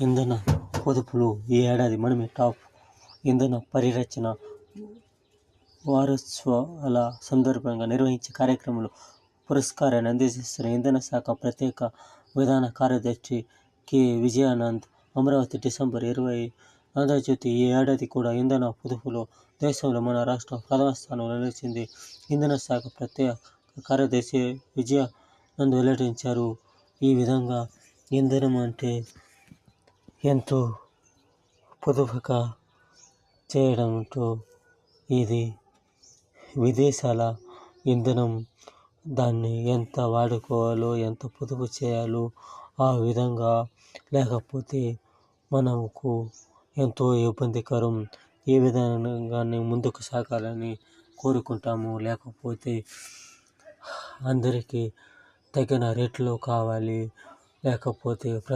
ఇంధన పొదుపులో ఈ ఏడాది మనమే టాప్. ఇంధన పరిరచన వారోత్సవాల సందర్భంగా నిర్వహించే కార్యక్రమంలో పురస్కారాన్ని అందజేస్తున్న ఇంధన శాఖ ప్రత్యేక విధాన కార్యదర్శి కె. విజయానంద్ అమరావతి డిసెంబర్ ఇరవై ఆంధ్రజ్యోతి ఈ ఏడాది కూడా ఇంధన పొదుపులో దేశంలో మన రాష్ట్రం ప్రథమ స్థానంలో నిలిచింది. ఇంధన శాఖ ప్రత్యేక కార్యదర్శి విజయానంద్ వెల్లడించారు. ఈ విధంగా ఇంధనం అంటే ఎంతో పొదుపుగా చేయడంతో ఇది విదేశాల ఇంధనం దాన్ని ఎంత వాడుకోవాలో ఎంత పొదుపు చేయాలో ఆ విధంగా లేకపోతే మనకు ఎంతో ఇబ్బందికరం. ఏ విధంగానే ముందుకు సాగాలని కోరుకుంటాము. లేకపోతే అందరికీ తగిన రేట్లో కావాలి. లేకపోతే ప్రజ